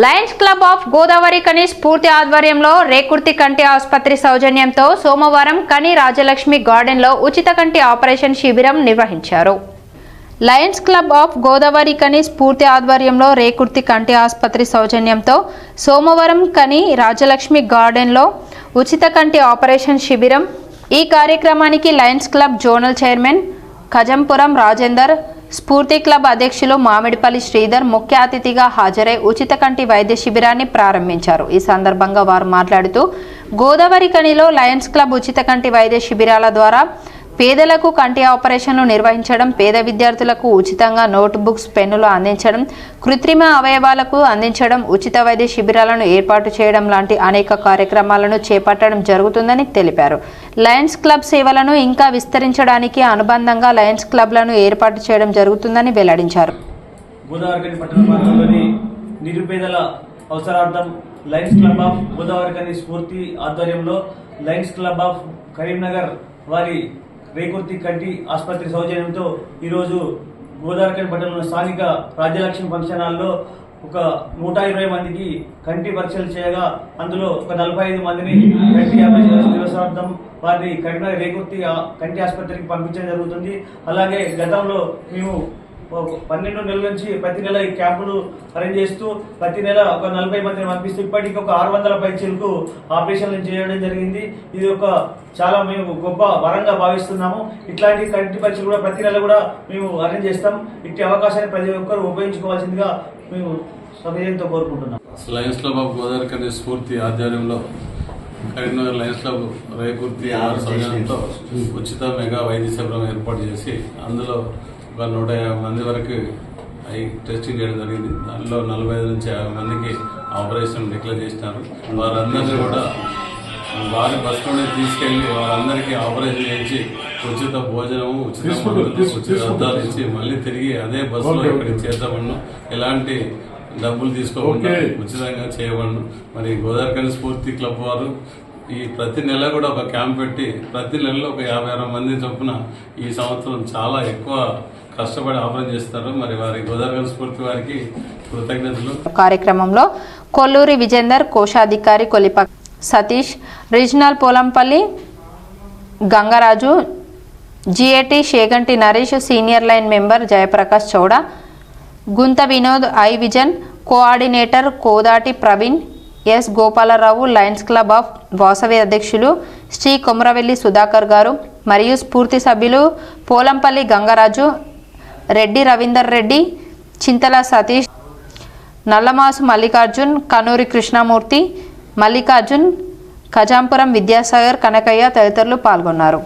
Lions club of Godavari కని స్ఫూర్తి ఆధ్వర్యంలో రేకుర్తి కంటి ఆసుపత్రి సౌజన్యంతో సోమవారం కని రాజలక్ష్మి గార్డెన్లో ఉచిత కంటి ఆపరేషన్ శిబిరం నిర్వహించారు. లయన్స్ క్లబ్ ఆఫ్ గోదావరి కని స్ఫూర్తి ఆధ్వర్యంలో రేకుర్తి కంటి ఆసుపత్రి సౌజన్యంతో సోమవారం కని రాజలక్ష్మి గార్డెన్లో ఉచిత కంటి ఆపరేషన్ శిబిరం. ఈ కార్యక్రమానికి Lions Club zonal chairman Khajampuram Rajender Spoorthi club అధ్యక్షులు మామిడిపల్లి శ్రీధర్ ముఖ్య అతిథిగా హాజరై ఉచిత కంటి వైద్య శిబిరాన్ని ప్రారంభించారు. ఈ సందర్భంగా వారు మాట్లాడుతూ గోదావరి కనిలో లయన్స్ క్లబ్ ఉచిత కంటి వైద్య శిబిరాల ద్వారా పేదలకు కంటి ఆపరేషన్లు నిర్వహించడం పేద విద్యార్థులకు ఉచితంగా నోట్ బుక్స్ పెన్నులు అందించడం కృత్రిమ అవయవాలకు అందించడం ఉచిత వైద్య శిబిరాలను ఏర్పాటు చేయడం లాంటి అనేక కార్యక్రమాలను చేపట్టడం జరుగుతుందని తెలిపారు. లయన్స్ క్లబ్ సేవలను ఇంకా విస్తరించడానికి అనుబంధంగా లయన్స్ క్లబ్లను ఏర్పాటు చేయడం జరుగుతుందని వెల్లడించారు. గోదావరికని నిరుపేదల అవసరార్థం లయన్స్ క్లబ్ ఆఫ్ స్ఫూర్తి ఆధ్వర్యంలో లయన్స్ క్లబ్ ఆఫ్ కరీంనగర్ వారి రేకుర్తి కంటి ఆసుపత్రి సౌజన్యంతో ఈరోజు గోదావరికని పట్టణంలో స్థానిక రాజ్యలక్ష్మి ఫంక్షన్ హాల్లో ఒక నూట ఇరవై మందికి కంటి పరీక్షలు చేయగా అందులో ఒక నలభై ఐదు మందిని కంటి అవసరార్థం వారిని కరీంనగర్ రేకుర్తి కంటి ఆసుపత్రికి పంపించడం జరుగుతుంది. అలాగే గతంలో మేము పన్నెండు నెలల నుంచి ప్రతి నెల ఈ క్యాంపులు అరేంజ్ చేస్తూ ప్రతి నెల ఒక నలభై మందిని పంపిస్తూ ఇప్పటికి ఒక ఆరు వందల పైచీలకు ఆపరేషన్లు చేయడం జరిగింది. ఇది ఒక చాలా మేము గొప్ప వరంగా భావిస్తున్నాము. ఇట్లాంటి కంటి పరీక్షలు కూడా ప్రతి నెల కూడా మేము అరేంజ్ చేస్తాం. ఇట్టి అవకాశాన్ని ప్రతి ఒక్కరు ఉపయోగించుకోవాల్సిందిగా మేము సమయంతో కోరుకుంటున్నాం. లయన్స్ క్లబ్ ఆఫ్ గోదావరి కని స్ఫూర్తి ఆధ్వర్యంలో కరీంనగర్ లయన్స్ క్లబ్ రేకుర్తి ఆరు సౌజన్యంతో ఉచిత మెగా వైద్య శిబిరం ఏర్పాటు చేసి అందులో ఒక నూట యాభై మంది వరకు ఐ టెస్టింగ్ చేయడం జరిగింది. దానిలో నలభై ఐదు నుంచి యాభై మందికి ఆపరేషన్ డిక్లేర్ చేసినారు. వారందరినీ కూడా వారి బస్సులోనే తీసుకెళ్ళి వారందరికీ ఆపరేషన్ చేయించి ఉచిత భోజనము ఉచిత ఉచిత అద్దాలు ఇచ్చి మళ్ళీ తిరిగి అదే బస్సులో ఇక్కడికి చేద్దామన్నా. ఎలాంటి డబ్బులు తీసుకోకుండా ఉచితంగా చేయబడను మరి గోదావరికని స్ఫూర్తి క్లబ్ వారు ఈ ప్రతి నెల కూడా ఒక క్యాంప్ పెట్టి ప్రతి నెలలో ఒక యాభై అరవై మంది చొప్పున ఈ సంవత్సరం చాలా ఎక్కువ కష్టపడి ఆపరేషన్ చేస్తారు. మరి వారి గోదావరి స్ఫూర్తి వారికి కృతజ్ఞతలు. కార్యక్రమంలో కొల్లూరి విజేందర్ కోశాధికారి Kolipa Satish regional Polampalli Gangaraju GAT Sheganti Naresh senior Lion member Jayaprakash Chowdagunta Vinod eye vision coordinator Kodati Praveen S Gopalarao Lions Club of Vasavi అధ్యక్షులు శ్రీ కొమరవెల్లి సుధాకర్ గారు మరియు స్ఫూర్తి సభ్యులు పోలంపల్లి గంగరాజు రెడ్డి రవీందర్ రెడ్డి చింతల సతీష్ నల్లమాసు మల్లికార్జున్ కనూరి కృష్ణమూర్తి మల్లికార్జున్ ఖజాంపురం విద్యాసాగర్ కనకయ్య తదితరులు పాల్గొన్నారు.